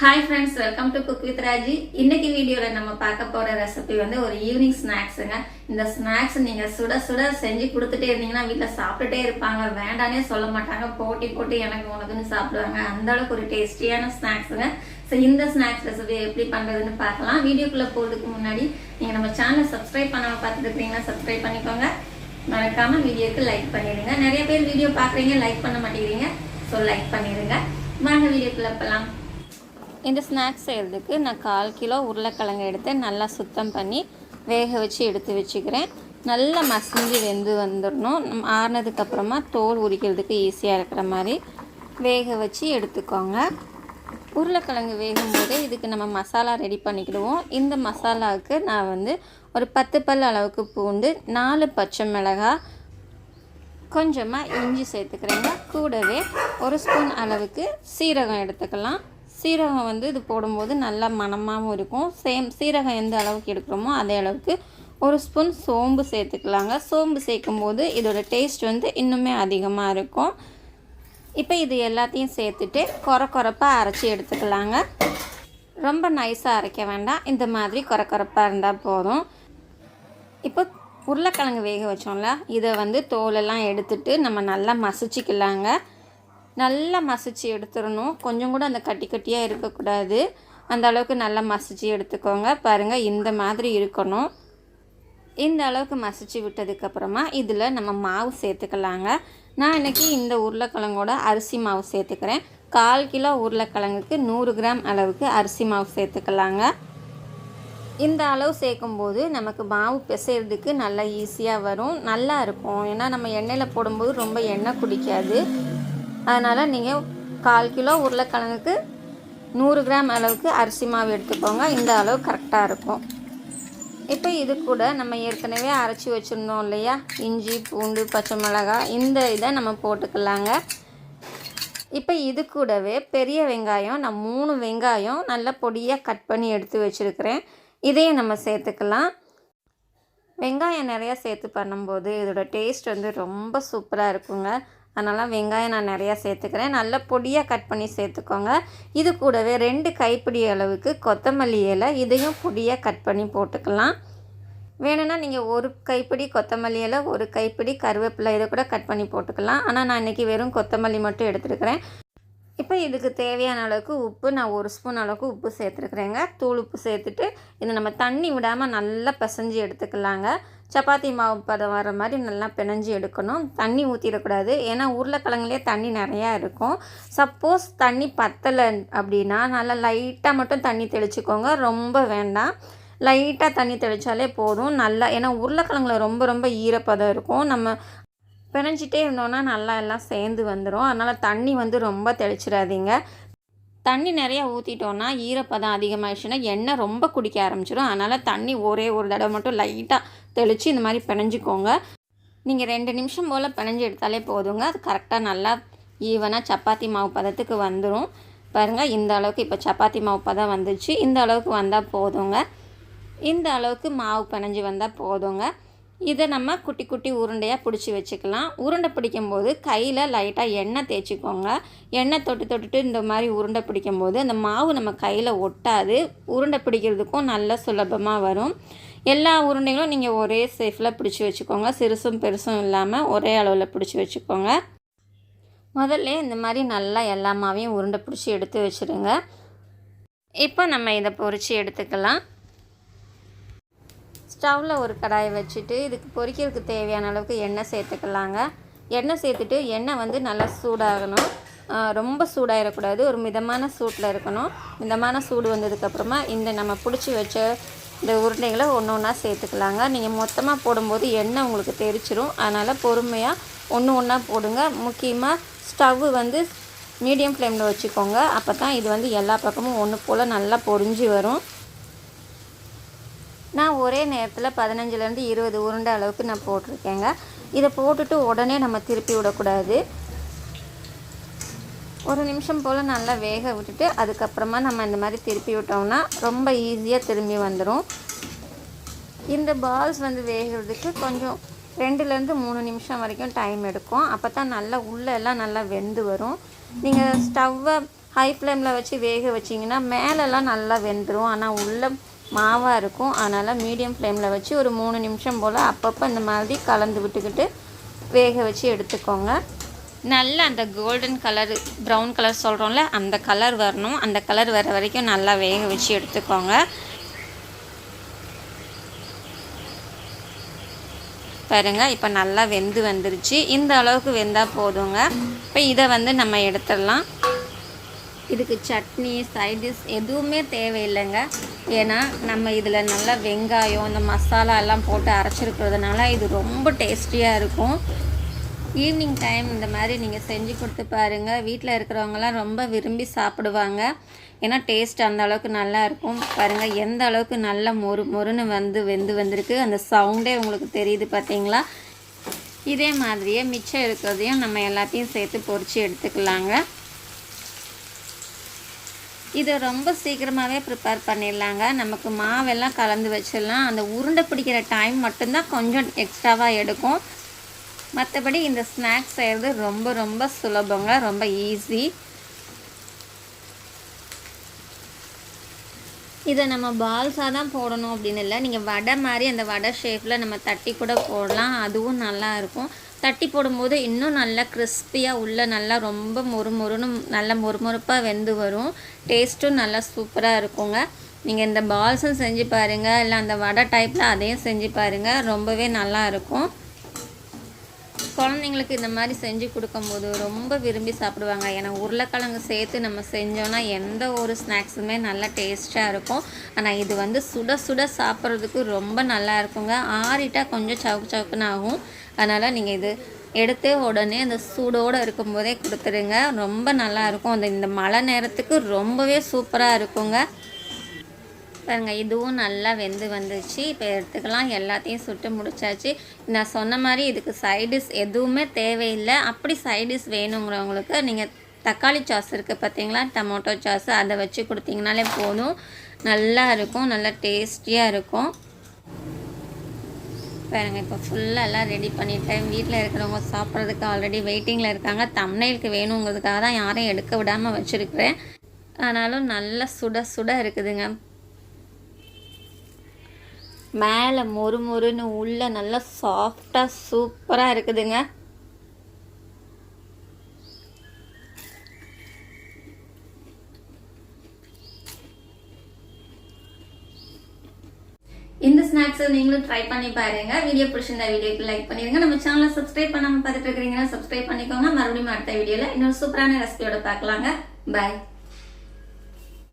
Hi friends welcome to cook with Raji இன்னைக்கு வீடியோவில் நம்ம பார்க்க போகிற ரெசிபி வந்து ஒரு ஈவினிங் ஸ்நாக்ஸுங்க இந்த ஸ்நாக்ஸ் நீங்கள் சுட சுட செஞ்சு கொடுத்துட்டே இருந்தீங்கன்னா வீட்டில் சாப்பிட்டுட்டே இருப்பாங்க. வேண்டானே சொல்ல மாட்டாங்க. போட்டி போட்டு எனக்கு உனக்குன்னு சாப்பிடுவாங்க. அந்த அளவுக்கு ஒரு டேஸ்டியான ஸ்நாக்ஸுங்க ஸோ இந்த ஸ்நாக்ஸ் ரெசிபி எப்படி பண்ணுறதுன்னு பார்க்கலாம். வீடியோக்குள்ளே போகிறதுக்கு முன்னாடி நீங்கள் நம்ம சேனலை சப்ஸ்கிரைப் பண்ணாமல் பார்த்துட்டு இருக்கீங்கன்னா சப்ஸ்கிரைப் பண்ணிக்கோங்க. மறக்காம வீடியோக்கு லைக் பண்ணிடுங்க. நிறைய பேர் வீடியோ பார்க்குறீங்க லைக் பண்ண மாட்டேங்கிறீங்க. ஸோ லைக் பண்ணிடுங்க. வாங்க வீடியோக்குள்ளே போகலாம் இந்த ஸ்நாக்ஸ் செய்கிறதுக்கு நான் கால் கிலோ உருளைக்கிழங்கு எடுத்து நல்லா சுத்தம் பண்ணி வேக வச்சு எடுத்து வச்சுக்கிறேன். நல்லா மசிஞ்சு வெந்து வந்துடணும் நம்ம ஆறுனதுக்கப்புறமா தோல் உரிக்கிறதுக்கு ஈஸியாக இருக்கிற மாதிரி வேக வச்சு எடுத்துக்கோங்க. உருளைக்கிழங்கு வேகும் போதே இதுக்கு நம்ம மசாலா ரெடி பண்ணிக்கிடுவோம். இந்த மசாலாவுக்கு நான் வந்து ஒரு பத்து பல் அளவுக்கு பூண்டு நாலு பச்சை மிளகாய் கொஞ்சமாக இஞ்சி சேர்த்துக்கிறேங்க. கூடவே ஒரு ஸ்பூன் அளவுக்கு சீரகம் எடுத்துக்கலாம். சீரகம் வந்து இது போடும்போது நல்லா மணமாகவும் இருக்கும். சேம் சீரகம் எந்த அளவுக்கு எடுக்கிறோமோ அதே அளவுக்கு ஒரு ஸ்பூன் சோம்பு சேர்த்துக்கலாங்க. சோம்பு சேர்க்கும்போது இதோட டேஸ்ட் வந்து இன்னுமே அதிகமாக இருக்கும். இப்போ இது எல்லாத்தையும் சேர்த்துட்டு குறை குறைப்பாக அரைச்சி எடுத்துக்கலாங்க. ரொம்ப நைஸாக அரைக்க வேண்டாம். இந்த மாதிரி குறை குறைப்பாக இருந்தால் போதும். இப்போ உருளைக்கிழங்கு வேக வச்சோம்ல இதை வந்து தோலெல்லாம் எடுத்துட்டு நம்ம நல்லா மசிச்சிக்கலாங்க. நல்லா மசிச்சு எடுத்துடணும். கொஞ்சம் கூட அந்த கட்டி கட்டியாக இருக்கக்கூடாது. அந்த அளவுக்கு நல்லா மசிச்சு எடுத்துக்கோங்க. பாருங்கள் இந்த மாதிரி இருக்கணும். இந்த அளவுக்கு மசிச்சு விட்டதுக்கப்புறமா இதில் நம்ம மாவு சேர்த்துக்கலாங்க. நான் இன்றைக்கி இந்த உருளைக்கிழங்கோட அரிசி மாவு சேர்த்துக்கிறேன். கால் கிலோ உருளைக்கிழங்குக்கு நூறு கிராம் அளவுக்கு அரிசி மாவு சேர்த்துக்கலாங்க. இந்த அளவு சேர்க்கும்போது நமக்கு மாவு பிசைறதுக்கு நல்லா ஈஸியாக வரும். நல்லா இருக்கும். ஏன்னா நம்ம எண்ணெயில் போடும்போது ரொம்ப எண்ணெய் குடிக்காது. அதனால் நீங்கள் கால் கிலோ உருளைக்கிழங்குக்கு நூறு கிராம் அளவுக்கு அரிசி மாவு எடுத்துக்கோங்க. இந்த அளவு கரெக்டாக இருக்கும். இப்போ இது கூட நம்ம ஏற்கனவே அரைச்சி வச்சுருந்தோம் இல்லையா? இஞ்சி பூண்டு பச்சை மிளகாய் இந்த இதை நம்ம போட்டுக்கலாங்க. இப்போ இது கூடவே பெரிய வெங்காயம் நான் மூணு வெங்காயம் நல்லா பொடியாக கட் பண்ணி எடுத்து வச்சுருக்கிறேன். இதையும் நம்ம சேர்த்துக்கலாம். வெங்காயம் நிறையா சேர்த்து பண்ணும்போது இதோட டேஸ்ட் வந்து ரொம்ப சூப்பராக இருக்குங்க. அதனால் வெங்காயம் நான் நிறையா சேர்த்துக்கிறேன். நல்லா பொடியாக கட் பண்ணி சேர்த்துக்கோங்க. இது கூடவே ரெண்டு கைப்பிடி அளவுக்கு கொத்தமல்லி இலை இதையும் பொடியாக கட் பண்ணி போட்டுக்கலாம். வேணும்னா நீங்கள் ஒரு கைப்பிடி கொத்தமல்லி இலை ஒரு கைப்பிடி கருவேப்பிலை இதை கூட கட் பண்ணி போட்டுக்கலாம். ஆனால் நான் இன்றைக்கி வெறும் கொத்தமல்லி மட்டும் எடுத்துருக்கிறேன். இப்போ இதுக்கு தேவையான அளவுக்கு உப்பு நான் ஒரு ஸ்பூன் அளவுக்கு உப்பு சேர்த்துருக்குறேங்க. தூள் உப்பு சேர்த்துட்டு இதை நம்ம தண்ணி விடாமல் நல்லா பிசைஞ்சு எடுத்துக்கலாங்க. சப்பாத்தி மாவு பதம் வர மாதிரி நல்லா பிணைஞ்சு எடுக்கணும். தண்ணி ஊற்றிடக்கூடாது ஏன்னா உருளைக்கிழங்குலேயே தண்ணி நிறையா இருக்கும். சப்போஸ் தண்ணி பத்தலை அப்படின்னா நல்லா லைட்டாக மட்டும் தண்ணி தெளிச்சுக்கோங்க. ரொம்ப வேண்டாம். லைட்டாக தண்ணி தெளித்தாலே போதும். நல்லா ஏன்னா உருளைக்கிழங்குல ரொம்ப ரொம்ப ஈரப்பதம் இருக்கும். நம்ம பிணைஞ்சிட்டே இருந்தோன்னா நல்லா எல்லாம் சேர்ந்து வந்துடும் அதனால் தண்ணி வந்து ரொம்ப தெளிச்சிடாதீங்க. தண்ணி நிறையா ஊற்றிட்டோன்னா ஈரப்பதம் அதிகமாகிடுச்சுன்னா எண்ணெய் ரொம்ப குடிக்க ஆரம்பிச்சிடும் அதனால் தண்ணி ஒரே ஒரு தடவை மட்டும் லைட்டாக தெளித்து இந்த மாதிரி பிணைஞ்சிக்கோங்க. நீங்கள் ரெண்டு நிமிஷம் போல் பிணைஞ்சு எடுத்தாலே போதுங்க. அது கரெக்டாக நல்லா ஈவனாக சப்பாத்தி மாவு பதத்துக்கு வந்துடும் பாருங்கள் இந்த அளவுக்கு இப்போ சப்பாத்தி மாவு பதம் வந்துச்சு. இந்த அளவுக்கு வந்தால் போதுங்க. இந்த அளவுக்கு மாவு பிணைஞ்சி வந்தால் போதுங்க. இதை நம்ம குட்டி குட்டி உருண்டையாக பிடிச்சி வச்சுக்கலாம். உருண்டை பிடிக்கும்போது கையில் லைட்டாக எண்ணெய் தேய்ச்சிக்கோங்க. எண்ணெய் தொட்டு தொட்டுட்டு இந்த மாதிரி உருண்டை பிடிக்கும்போது அந்த மாவு நம்ம கையில் ஒட்டாது. உருண்டை பிடிக்கிறதுக்கும் நல்ல சுலபமாக வரும். எல்லா உருண்டைகளும் நீங்கள் ஒரே சேஃபில் பிடிச்சி வச்சுக்கோங்க. சிறுசும் பெருசும் இல்லாமல் ஒரே அளவில் பிடிச்சி வச்சுக்கோங்க. முதல்ல இந்த மாதிரி நல்லா எல்லா மாவையும் உருண்டை பிடிச்சி எடுத்து வச்சுருங்க. இப்போ நம்ம இதை பொறிச்சு எடுத்துக்கலாம். ஸ்டவ்வில் ஒரு கடாயை வச்சுட்டு இதுக்கு பொரிக்கிறதுக்கு தேவையான அளவுக்கு எண்ணெய் சேர்த்துக்கலாங்க. எண்ணெய் சேர்த்துட்டு எண்ணெய் வந்து நல்லா சூடாகணும். ரொம்ப சூடாகிடக்கூடாது ஒரு மிதமான சூட்டில் இருக்கணும். மிதமான சூடு வந்ததுக்கப்புறமா இந்த நம்ம பிடிச்சி வச்ச இந்த உருண்டைகளை ஒன்று ஒன்றா சேர்த்துக்கலாங்க. நீங்கள் மொத்தமாக போடும்போது எண்ணெய் உங்களுக்கு தெரிச்சிரும். அதனால் பொறுமையாக ஒன்று ஒன்றா போடுங்க. முக்கியமாக ஸ்டவ்வு வந்து மீடியம் ஃப்ளேமில் வச்சுக்கோங்க. அப்போ தான் இது வந்து எல்லா பக்கமும் ஒன்று போல் நல்லா பொரிஞ்சு வரும். நான் ஒரே நேரத்தில் பதினஞ்சுலேருந்து இருபது உருண்டை அளவுக்கு நான் போட்டிருக்கேங்க. இதை போட்டுட்டு உடனே நம்ம திருப்பி விடக்கூடாது. ஒரு நிமிஷம் போல் நல்லா வேக விட்டுட்டு அதுக்கப்புறமா நம்ம இந்த மாதிரி திருப்பி விட்டோம்னா ரொம்ப ஈஸியாக திரும்பி வந்துடும் இந்த பால்ஸ் வந்து வேகிறதுக்கு கொஞ்சம் ரெண்டுலேருந்து மூணு நிமிஷம் வரைக்கும் டைம் எடுக்கும். அப்போ தான் நல்லா உள்ளே எல்லாம் நல்லா வெந்து வரும். நீங்கள் ஸ்டவ்வை ஹை ஃப்ளேமில் வச்சு வேக வச்சிங்கன்னா மேலெல்லாம் நல்லா வெந்துடும் ஆனால் உள்ளே மாவாக இருக்கும். அதனால் மீடியம் ஃப்ளேமில் வச்சு ஒரு மூணு நிமிஷம் போல் அப்பப்போ இந்த மாதிரி கலந்து விட்டுக்கிட்டு வேக வச்சு எடுத்துக்கோங்க. நல்ல அந்த கோல்டன் கலர் ப்ரௌன் கலர் சொல்கிறோம்ல அந்த கலர் வரணும். அந்த கலர் வர வரைக்கும் நல்லா வேக வச்சு எடுத்துக்கோங்க. பாருங்க இப்போ நல்லா வெந்து வந்துருச்சு. இந்த அளவுக்கு வெந்தால் போதுங்க. இப்போ இதை வந்து நம்ம எடுத்துடலாம். இதுக்கு சட்னி சைடிஷ் எதுவுமே தேவையில்லைங்க. ஏன்னா நம்ம இதில் நல்லா வெங்காயம் இந்த மசாலா எல்லாம் போட்டு அரைச்சிருக்கிறதுனால இது ரொம்ப டேஸ்டியாக இருக்கும். ஈவினிங் டைம் இந்த மாதிரி நீங்கள் செஞ்சு கொடுத்து பாருங்கள் வீட்டில் இருக்கிறவங்கலாம் ரொம்ப விரும்பி சாப்பிடுவாங்க. ஏன்னா டேஸ்ட் அந்த அளவுக்கு நல்லா இருக்கும். பாருங்கள் எந்த அளவுக்கு நல்லா மொறு மொறுன்னு வந்து வெந்து வந்திருக்கு. அந்த சவுண்டே உங்களுக்கு தெரியுது பார்த்தீங்களா இதே மாதிரியே மிச்சம் இருக்கிறதையும் நம்ம எல்லாத்தையும் சேர்த்து பொரித்து எடுத்துக்கலாங்க. இதை ரொம்ப சீக்கிரமாகவே ப்ரிப்பேர் பண்ணிடலாங்க. நமக்கு மாவெல்லாம் கலந்து வச்சிடலாம். அந்த உருண்டை பிடிக்கிற டைம் மட்டும்தான் கொஞ்சம் எக்ஸ்ட்ராவாக எடுக்கும். மற்றபடி இந்த ஸ்நாக்ஸ் செய்கிறது ரொம்ப ரொம்ப சுலபங்க. ரொம்ப ஈஸி இதை நம்ம பால்ஸாக தான் போடணும் அப்படின்னு இல்லை. நீங்கள் வடை மாதிரி அந்த வடை ஷேப்பில் நம்ம தட்டி கூட போடலாம். அதுவும் நல்லாயிருக்கும் தட்டி போடும்போது இன்னும் நல்லா கிறிஸ்பியாக உள்ளே நல்லா ரொம்ப மொறு மொறுன்னு நல்லா மொறுமொறுப்பாக வெந்து வரும். டேஸ்ட்டும் நல்லா சூப்பராக இருக்குங்க. நீங்கள் இந்த பால்ஸும் செஞ்சு பாருங்கள் இல்லை அந்த வடை டைப்பில் அதையும் செஞ்சு பாருங்கள் ரொம்பவே நல்லா இருக்கும். குழந்தைங்களுக்கு இந்த மாதிரி செஞ்சு கொடுக்கும்போது ரொம்ப விரும்பி சாப்பிடுவாங்க. ஏன்னா உருளைக்கிழங்கு சேர்த்து நம்ம செஞ்சோன்னா எந்த ஒரு ஸ்நாக்ஸுமே நல்லா டேஸ்ட்டாக இருக்கும். ஆனால் இது வந்து சுட சுட சாப்பிட்றதுக்கு ரொம்ப நல்லா இருக்குங்க. ஆறிட்டால் கொஞ்சம் சவுக்கு சவுக்குன்னு ஆகும். அதனால் நீங்கள் இது எடுத்து உடனே அந்த சூடோடு இருக்கும்போதே கொடுத்துருங்க. ரொம்ப நல்லா இருக்கும். அந்த இந்த மழை நேரத்துக்கு ரொம்பவே சூப்பராக இருக்குங்க. பாருங்கள் இதுவும் நல்லா வெந்து வந்துச்சு. இப்போ எடுத்துக்கலாம். எல்லாத்தையும் சுட்டு முடிச்சாச்சு. நான் சொன்ன மாதிரி இதுக்கு சைடிஷ் எதுவுமே தேவையில்லை. அப்படி சைடிஷ் வேணுங்கிறவங்களுக்கு நீங்கள் தக்காளி சாஸ் இருக்குது பார்த்தீங்களா டமோட்டோ சாஸ் அதை வச்சு கொடுத்தீங்கனாலே போதும். நல்லா இருக்கும். நல்லா டேஸ்டியாக இருக்கும். பாருங்க இப்போ ஃபுல்லாக எல்லாம் ரெடி பண்ணிட்டேன். வீட்டில் இருக்கிறவங்க சாப்பிட்றதுக்கு ஆல்ரெடி வெயிட்டிங்கில் இருக்காங்க. தம்னைலுக்கு வேணுங்கிறதுக்காக தான் யாரையும் எடுக்க விடாமல் வச்சுருக்கிறேன். ஆனாலும் நல்லா சுட சுட இருக்குதுங்க. மேலே மொறு மொறுன்னு உள்ள நல்லா சாஃப்டாக சூப்பராக இருக்குதுங்க. இந்த ஸ்நாக்ஸை நீங்களும் ட்ரை பண்ணி பாருங்க. வீடியோ பிடிச்சிருந்தா வீடியோக்கு லைக் பண்ணிருங்க நம்ம சேனலை சப்ஸ்கிரைப் பண்ணாம பார்த்துட்டு இருக்கிறீங்கன்னா சப்ஸ்கிரைப் பண்ணிக்கோங்க. மறுபடியும் அடுத்த வீடியோவில் இன்னொரு சூப்பரான ரெசிபியோட பார்க்கலாங்க. பாய்